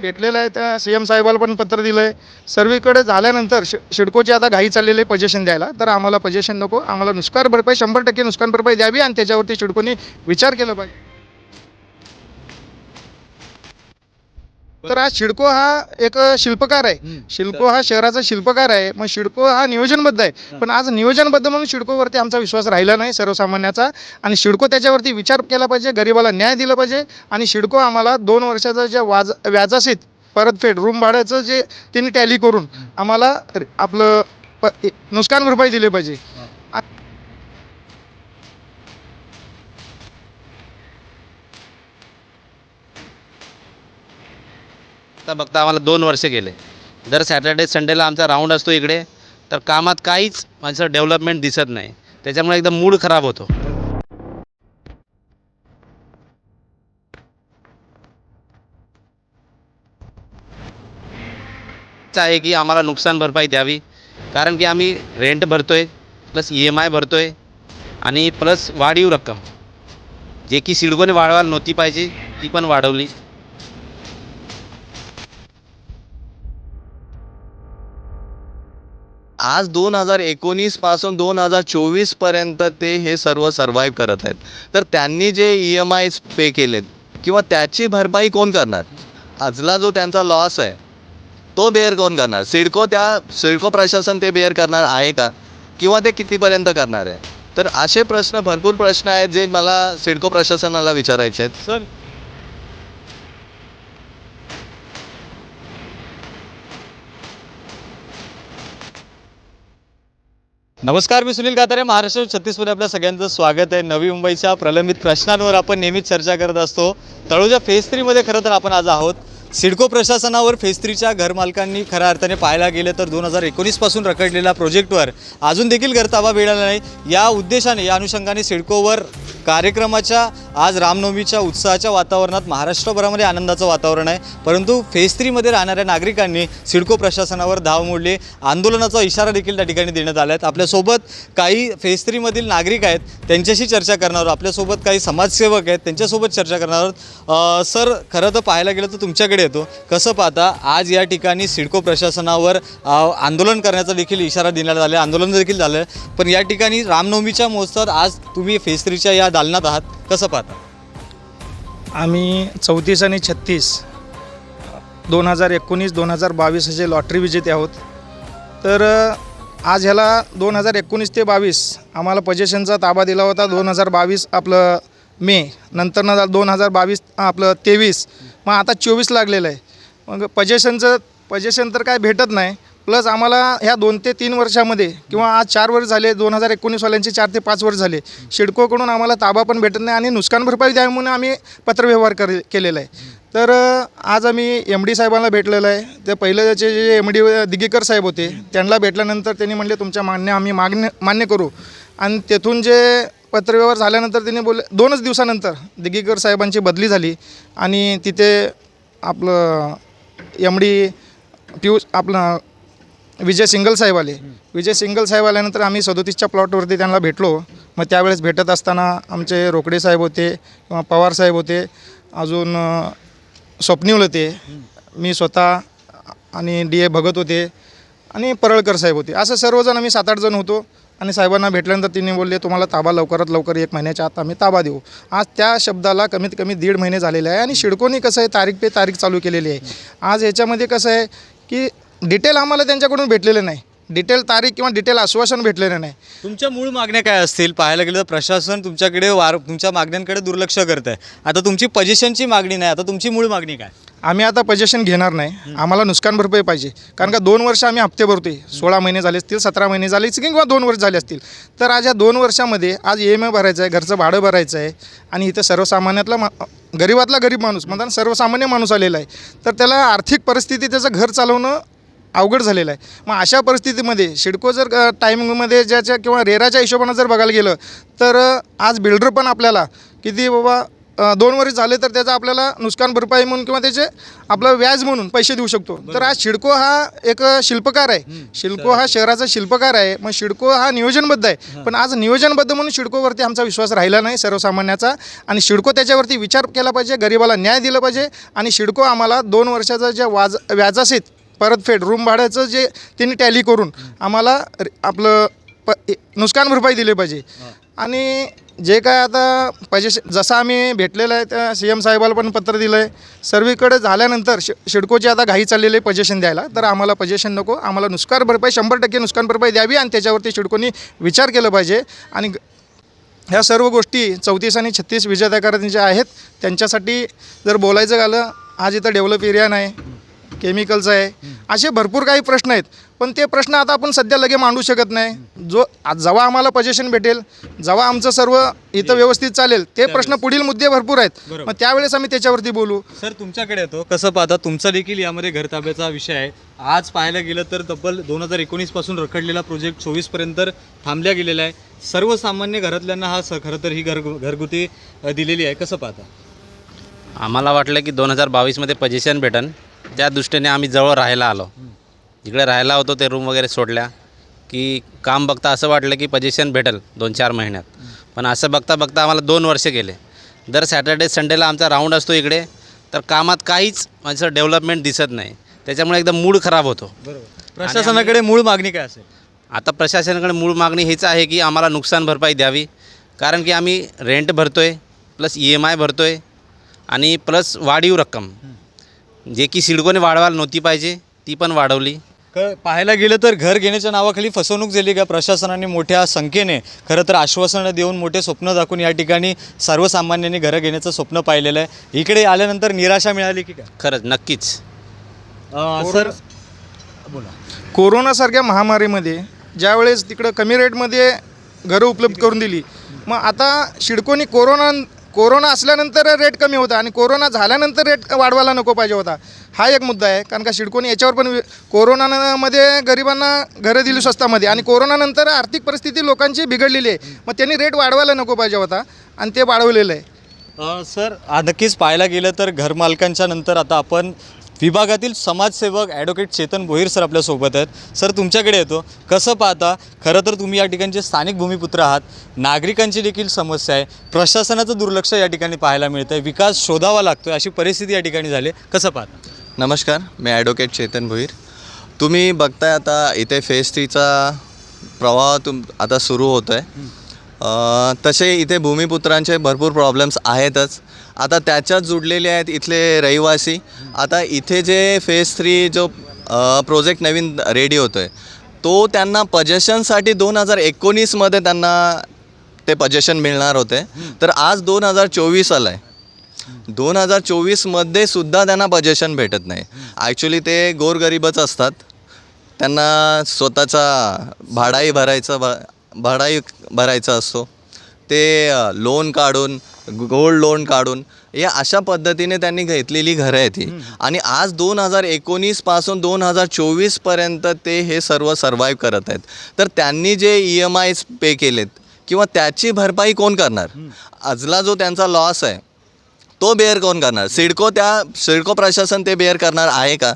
भेटलेलं आहे त्या सी एम साहेबाला पण पत्र दिलं आहे सर्वीकडे झाल्यानंतर शि शिडकोची आता घाई चाललेली आहे पजेशन द्यायला. तर आम्हाला पजेशन नको आम्हाला नुकसान भरपाई शंभर टक्के नुकसान भरपाई द्यावी आणि त्याच्यावरती शिडकोनी विचार केला पाहिजे. तर हा शिडको हा एक शिल्पकार आहे. शिल्पो हा शहराचा शिल्पकार आहे. मग शिडको हा नियोजनबद्ध आहे. पण आज नियोजनबद्ध म्हणून शिडकोवरती आमचा विश्वास राहिला नाही सर्वसामान्याचा. आणि शिडको त्याच्यावरती विचार केला पाहिजे गरिबाला न्याय दिला पाहिजे. आणि शिडको आम्हाला दोन वर्षाचं जे वाज व्याजासीत परतफेड रूम भाड्याचं जे त्यांनी टॅली करून आम्हाला आपलं प नुकसान भरपाई दिली पाहिजे. बघता बघता आम्हाला दोन वर्ष गेले. दर सॅटर्डे संडेला आमचा राऊंड असतो इकडे. तर कामात काहीच माझं डेव्हलपमेंट दिसत नाही. त्याच्यामुळे एकदम मूड खराब होतो. आहे की आम्हाला नुकसान भरपाई द्यावी. कारण की आम्ही रेंट भरतोय प्लस ई एम आय भरतोय आणि प्लस वाढीव रक्कम. जे की सिडकोने वाढवायला नव्हती पाहिजे ती पण वाढवली. आज दोन हजार एकोणीसपासून दोन हजार चोवीसपर्यंत ते हे सर्व सर्व्हाइव्ह करत आहेत. तर त्यांनी जे ई एम आयज पे केलेत किंवा त्याची भरपाई कोण करणार? आजला जो त्यांचा लॉस आहे तो बेअर कोण करणार? सिडको त्या सिडको प्रशासन ते बेअर करणार आहे का? किंवा ते कितीपर्यंत करणार आहे? तर असे प्रश्न भरपूर प्रश्न आहेत जे मला सिडको प्रशासनाला विचारायचे आहेत. सर नमस्कार मी सुनील कातारे महाराष्ट्र छत्तीसमध्ये आपल्या सगळ्यांचं स्वागत आहे. नवी मुंबईच्या प्रलंबित प्रश्नांवर आपण नेहमीच चर्चा करत असतो. तळोजा फेज थ्रीमध्ये खरं तर आपण आज आहोत. सिडको प्रशासनावर फेज थ्रीच्या घरमालकांनी खऱ्या अर्थाने पाहायला गेलं तर दोन हजार एकोणीसपासून रखडलेल्या प्रोजेक्टवर अजून देखील घरताबा मिळाला नाही. या उद्देशाने या अनुषंगाने सिडकोवर कार्यक्रमाच्या आज रामनवमीच्या उत्साहाच्या वातावरणात महाराष्ट्रभरामध्ये आनंदाचं वातावरण आहे. परंतु फेज थ्रीमध्ये राहणाऱ्या नागरिकांनी सिडको प्रशासनावर धाव मोडली. आंदोलनाचा इशारा देखील त्या ठिकाणी देण्यात आला आहे. आपल्यासोबत काही फेज थ्रीमधील नागरिक आहेत. त्यांच्याशी चर्चा करणार आहोत. आपल्यासोबत काही समाजसेवक आहेत. त्यांच्यासोबत चर्चा करणार आहोत. सर खरं तर पाहायला गेलं तर तुमच्याकडे येतो. कसं पाहता आज या ठिकाणी सिडको प्रशासनावर आंदोलन करण्याचा देखील इशारा देण्यात आला आहे. आंदोलन देखील झालं आहे. पण या ठिकाणी रामनवमीच्या महोत्सवात आज तुम्ही फेज थ्रीच्या या दालनात आहात? कसं पाहता? आम्ही चौतीस आणि छत्तीस दोन हजार एकोणीस दोन हजार बावीस असे लॉटरी विजेते आहोत. तर आज ह्याला दोन हजार एकोणीस ते बावीस आम्हाला पजेशनचा ताबा दिला होता दोन हजार बावीस आपलं मे नंतर दोन हजार बावीस आपलं तेवीस मग आता चोवीस लागलेलं आहे. मग पजेशनचं पजेशन तर काय भेटत नाही प्लस आम्हाला ह्या दोन ते तीन वर्षामध्ये किंवा आज चार वर्ष झाले दोन हजार एकोणीसवाल्यांचे चार ते पाच वर्ष झाले. शिडकोकडून आम्हाला ताबा पण भेटत नाही आणि नुकसान भरपाई द्यावी म्हणून आम्ही पत्रव्यवहार कर केलेला आहे. तर आज आम्ही एम डी साहेबांना भेटलेलं आहे. ते पहिलेचे जे एम डी दिगेकर साहेब होते त्यांना भेटल्यानंतर त्यांनी म्हणले तुमच्या मान्य आम्ही मागण्य मान्य करू. आणि तेथून जे पत्रव्यवहार झाल्यानंतर त्यांनी बोलले दोनच दिवसानंतर दिगेकर साहेबांची बदली झाली आणि तिथे आपलं एम डी पियुष आपलं विजय सिंगल साहेब आले विजय सिंगल साहेब आल्यानंतर आम्ही सदोतीसच्या प्लॉटवरती त्यांना भेटलो. मग त्यावेळेस भेटत असताना आमचे रोकडे साहेब होते किंवा पवार साहेब होते अजून स्वप्निवल स्वप्नील होते. मी स्वतः आणि डी ए भगत होते आणि परळकर साहेब होते. असं सर्वजण आम्ही सात आठ जण होतो आणि साहेबांना भेटल्यानंतर तिने बोलले तुम्हाला ताबा लवकरात लवकर एक महिन्याच्या आत आम्ही ताबा देऊ. आज त्या शब्दाला कमीत कमी दीड महिने झालेले आहे आणि शिडकोनी कसं आहे तारीख पे तारीख चालू केलेली आहे. आज ह्याच्यामध्ये कसं आहे की डिटेल आम्हाला त्यांच्याकडून भेटलेलं नाही. डिटेल तारीख किंवा डिटेल आश्वासन भेटलेलं नाही. तुमच्या मूळ मागण्या काय असतील? पाहायला गेलं तर प्रशासन तुमच्याकडे वार तुमच्या मागण्यांकडे दुर्लक्ष करत आहे आता तुमची पोझिशनची मागणी नाही. आता तुमची मूळ मागणी काय? आम्ही आता पोझिशन घेणार नाही. आम्हाला नुकसान भरपाई पाहिजे. कारण का दोन वर्ष आम्ही हप्ते भरतोय. सोळा महिने झाले असतील सतरा महिने झाले असतील किंवा दोन वर्ष झाले असतील. तर आज या दोन वर्षामध्ये आज ई एम आय भरायचं आहे घरचं भाडं भरायचं आहे आणि इथं सर्वसामान्यातला मा गरीबातला गरीब माणूस म्हणतात सर्वसामान्य माणूस आलेला आहे. तर त्याला आर्थिक परिस्थिती त्याचं घर चालवणं अवघड झालेलं आहे. मग अशा परिस्थितीमध्ये शिडको जर टायमिंगमध्ये ज्याच्या किंवा रेराच्या हिशोबानं जर बघायला गेलं तर आज बिल्डर पण आपल्याला किती बाबा दोन वर्ष झाले तर त्याचा आपल्याला नुकसान भरपाई म्हणून किंवा त्याचे आपलं व्याज म्हणून पैसे देऊ शकतो. तर आज शिडको हा एक शिल्पकार आहे. शिल्को हा शहराचा शिल्पकार आहे. मग शिडको हा नियोजनबद्ध आहे. पण आज नियोजनबद्ध म्हणून शिडकोवरती आमचा विश्वास राहिला नाही सर्वसामान्याचा आणि शिडको त्याच्यावरती विचार केला पाहिजे गरिबाला न्याय दिला पाहिजे आणि शिडको आम्हाला दोन वर्षाचं जे वाज व्याजासहित परतफेड रूम भाड्याचं जे त्यांनी टॅली करून आम्हाला रे- आपलं प नुकसान भरपाई दिली पाहिजे. आणि जे काय आता पाहिजे जसं आम्ही भेटलेलं आहे त्या सी एम साहेबाला पण पत्र दिलं आहे सर्वीकडे झाल्यानंतर शि शिडकोची आता घाई चाललेली आहे पजेशन द्यायला. तर आम्हाला पजेशन नको. आम्हाला नुकसान भरपाई शंभर टक्के नुकसान भरपाई द्यावी आणि त्याच्यावरती शिडकोनी विचार केला पाहिजे. आणि ग- ह्या सर्व गोष्टी चौतीस आणि छत्तीस विजेत्याकारांच्या आहेत. त्यांच्यासाठी जर बोलायचं झालं आज इथं डेव्हलप एरिया नाही केमिकलचं आहे. असे भरपूर काही प्रश्न आहेत. पण ते प्रश्न आता आपण सध्या लगे मांडू शकत नाही. जो आज जेव्हा आम्हाला पजेशन भेटेल जेव्हा आमचं सर्व इथं व्यवस्थित चालेल ते प्रश्न पुढील मुद्दे भरपूर आहेत. मग त्यावेळेस आम्ही त्याच्यावरती बोलू. सर तुमच्याकडे येतो. कसं पाहता तुमचा देखील यामध्ये घरताब्याचा विषय आहे. आज पाहायला गेलं तर तब्बल दोन हजार एकोणीसपासून रखडलेला प्रोजेक्ट चोवीसपर्यंत थांबल्या गेलेला आहे. सर्वसामान्य घरातल्यांना हा स खरं तर ही घर घरगुती दिलेली आहे. कसं पाहता? आम्हाला वाटलं की दोन हजार बावीसमध्ये पोझिशन भेटन. त्या दृष्टीने आम्ही जवळ राहायला आलो. जिकडे राहायला होतो ते रूम वगैरे सोडल्या. की काम बघता असं वाटलं की पोझिशन भेटेल दोन चार महिन्यात. पण असं बघता बघता आम्हाला दोन वर्ष गेले. दर सॅटर्डे संडेला आमचा राऊंड असतो इकडे. तर कामात काहीच असं डेव्हलपमेंट दिसत नाही. त्याच्यामुळे एकदम मूड खराब होतो. बरोबर. प्रशासनाकडे मूळ मागणी काय असेल? आता प्रशासनाकडे मूळ मागणी हीच आहे की आम्हाला नुकसान भरपाई द्यावी. कारण की आम्ही रेंट भरतो आहे प्लस ई एम आय भरतो आहे आणि प्लस वाढीव रक्कम. जे की सिडकोने वाढवायला नव्हती पाहिजे ती पण वाढवली. क पाहायला गेलं तर घर घेण्याच्या नावाखाली फसवणूक झाली का? प्रशासनाने मोठ्या संख्येने खरं तर आश्वासनं देऊन मोठे स्वप्न दाखवून या ठिकाणी सर्वसामान्यांनी घरं घेण्याचं स्वप्न पाहिलेलं आहे. इकडे आल्यानंतर निराशा मिळाली की काय? खरंच नक्कीच. अं, सर बोला. कोरोनासारख्या महामारीमध्ये ज्यावेळेस तिकडं कमी रेटमध्ये घरं उपलब्ध करून दिली मग आता शिडकोनी कोरोना कोरोना असल्यानंतर रेट कमी होता आणि कोरोना झाल्यानंतर रेट वाढवायला नको पाहिजे होता. हा एक मुद्दा आहे. कारण का शिडकोनी याच्यावर पण कोरोनामध्ये गरिबांना घरं दिली स्वस्तामध्ये आणि कोरोनानंतर आर्थिक परिस्थिती लोकांची बिघडलेली आहे. मग त्यांनी रेट वाढवायला नको पाहिजे होता आणि ते वाढवलेलं आहे. सर नक्कीच पाहायला गेलं तर घरमालकांच्या नंतर आता आपण विभागातील समाजसेवक ॲडव्होकेट चेतन भोईर सर आपल्यासोबत आहेत. सर तुमच्याकडे येतो. कसं पाहता खरं तर तुम्ही या ठिकाणचे स्थानिक भूमिपुत्र आहात. नागरिकांची देखील समस्या आहे. प्रशासनाचं दुर्लक्ष या ठिकाणी पाहायला मिळतं आहे विकास शोधावा लागतो अशी परिस्थिती या ठिकाणी झाली. कसं पाहता? नमस्कार. मी ॲडव्होकेट चेतन भोईर. तुम्ही बघताय आता इथे फेस थ्रीचा प्रवाह तुम आता सुरू होतो आहे तसे इथे भूमिपुत्रांचे भरपूर प्रॉब्लेम्स आहेतच. आता त्याच्यात जुडलेले आहेत इथले रहिवासी. आता इथे जे फेस थ्री जो प्रोजेक्ट नवीन रेडी होतो आहे तो त्यांना पजेशनसाठी दोन हजार एकोणीसमध्ये त्यांना ते पजेशन मिळणार होते. तर आज दोन हजार चोवीस आलं आहे दोन हजार चोवीसमध्ये सुद्धा त्यांना पजेशन भेटत नाही. ॲक्च्युली ते गोरगरीबच असतात. त्यांना स्वतःचा भाडाही भरायचा भाडाही भरायचा असतो. ते लोन काढून गोल्ड लोन काढून या अशा पद्धतीने त्यांनी घेतलेली घरं आहेत ही. आणि आज दोन हजार एकोणीसपासून दोन हजार चोवीसपर्यंत ते हे सर्व सर्वाईव्ह करत आहेत. तर त्यांनी जे ई एम आयज पे केलेत किंवा त्याची भरपाई कोण करणार? आजला जो त्यांचा लॉस आहे तो बेअर कोण करणार? सिडको त्या सिडको प्रशासन ते बेअर करणार आहे का?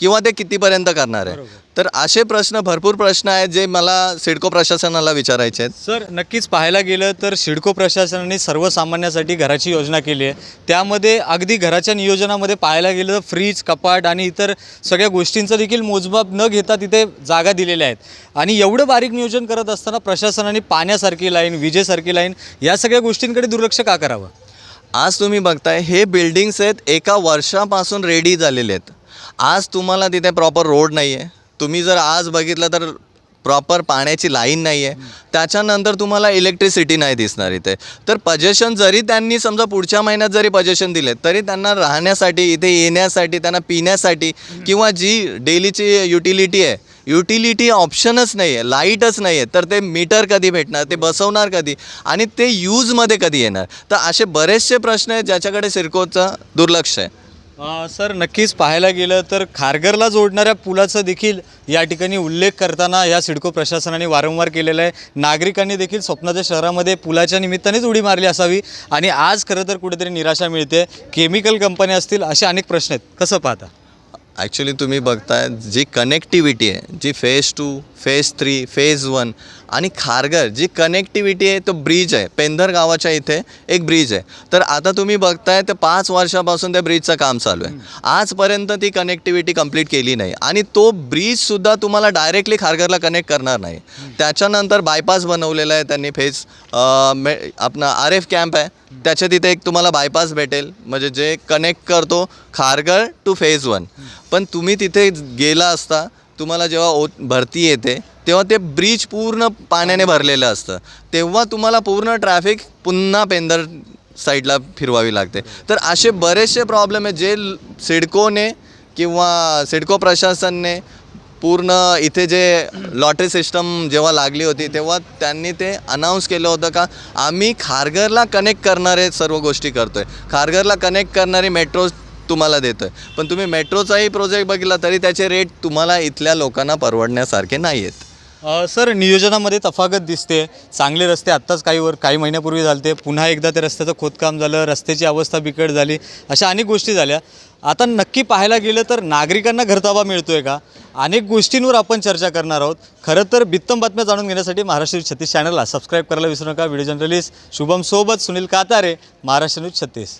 किंवा ते कितीपर्यंत करणार आहे? तर असे प्रश्न भरपूर प्रश्न आहेत जे मला सिडको प्रशासनाला विचारायचे आहेत. सर नक्कीच पाहायला गेलं तर सिडको प्रशासनाने सर्वसामान्यासाठी घराची योजना केली आहे. त्यामध्ये अगदी घराच्या नियोजनामध्ये पाहायला गेलं तर फ्रीज कपाट आणि इतर सगळ्या गोष्टींचा देखील मोजमाप न घेता तिथे जागा दिलेल्या आहेत. आणि एवढं बारीक नियोजन करत असताना प्रशासनाने पाण्यासारखी लाईन विजेसारखी लाईन या सगळ्या गोष्टींकडे दुर्लक्ष का करावं? आज तुम्ही बघताय हे बिल्डिंग्स आहेत एका वर्षापासून रेडी झालेले आहेत. आज तुम्हाला तिथे प्रॉपर रोड नाही आहे तुम्ही जर आज बघितलं तर प्रॉपर पाण्याची लाईन नाही आहे त्याच्यानंतर तुम्हाला इलेक्ट्रिसिटी नाही दिसणार इथे. तर पजेशन जरी त्यांनी समजा पुढच्या महिन्यात जरी पजेशन दिले तरी त्यांना राहण्यासाठी इथे येण्यासाठी त्यांना पिण्यासाठी किंवा जी डेलीची युटिलिटी आहे युटिलिटी ऑप्शनच नाही आहे लाईटच नाही आहे तर ते मीटर कधी भेटणार ते बसवणार कधी? आणि ते यूजमध्ये कधी येणार? तर असे बरेचसे प्रश्न आहेत ज्याच्याकडे सिरकोचं दुर्लक्ष आहे. अ, सर नक्कीच पाहायला गेलं तर खारघरला जोडणाऱ्या पुलाचा देखील या ठिकाणी उल्लेख करताना या सिडको प्रशासनाने वारंवार केलेला आहे. नागरिकांनी देखील स्वप्नाच्या शहरामध्ये पुलाच्या निमित्तानेच उडी मारली असावी आणि आज खरं तर कुठेतरी निराशा मिळते. केमिकल कंपन्या असतील असे अनेक प्रश्न आहेत. कसं पाहता? ॲक्च्युली तुम्ही बघताय जी कनेक्टिव्हिटी आहे जी phase two phase three phase one आणि खारघर जी कनेक्टिव्हिटी आहे तो ब्रिज आहे. पेंधर गावाच्या इथे एक ब्रिज आहे. तर आता तुम्ही बघताय ते पाच वर्षापासून त्या ब्रिजचं काम चालू आहे. आजपर्यंत ती कनेक्टिव्हिटी कंप्लीट केली नाही. आणि तो ब्रिजसुद्धा तुम्हाला डायरेक्टली खारघरला कनेक्ट करणार नाही. त्याच्यानंतर बायपास बनवलेला आहे त्यांनी फेज मे आपला आर एफ कॅम्प आहे. त्याच्या तिथे एक तुम्हाला बायपास भेटेल. म्हणजे जे कनेक्ट करतो खारघर टू फेज वन पण तुम्ही तिथे गेला असता तुम्हाला जेव्हा ओ भरती येते तेव्हा ते ब्रिज पूर्ण पाण्याने भरलेलं असतं. तेव्हा तुम्हाला पूर्ण ट्रॅफिक पुन्हा पेंदर साईडला फिरवावी लागते. तर असे बरेचसे प्रॉब्लेम आहेत जे सिडकोने किंवा सिडको प्रशासनने पूर्ण इथे जे लॉटरी सिस्टम जेव्हा लागली होती तेव्हा त्यांनी ते अनाऊन्स केलं होतं का आम्ही खारघरला कनेक्ट करणारे सर्व गोष्टी करतोय. खारघरला कनेक्ट करणारी मेट्रो तुम्हाला देतो आहे पण तुम्ही मेट्रोचाही प्रोजेक्ट बघितला तरी त्याचे रेट तुम्हाला इथल्या लोकांना परवडण्यासारखे नाही आहेत सर नियोजनामध्ये तफागत दिसते. चांगले रस्ते आत्ताच काही वर काही महिन्यापूर्वी झाले पुन्हा एकदा ते रस्त्याचं खोदकाम झालं रस्त्याची अवस्था बिकट झाली अशा अनेक गोष्टी झाल्या. आता नक्की पाहायला गेलं तर नागरिकांना घरताबा आहे का? अनेक गोष्टींवर आपण चर्चा करणार आहोत. खरं तर बित्तम बातम्या जाणून घेण्यासाठी महाराष्ट्र न्यूज छत्तीस चॅनलला सबस्क्राईब करायला विसरू नका. व्हिडिओ जर्नलिस्ट शुभम सोबत सुनील कातारे महाराष्ट्र न्यूज छत्तीस.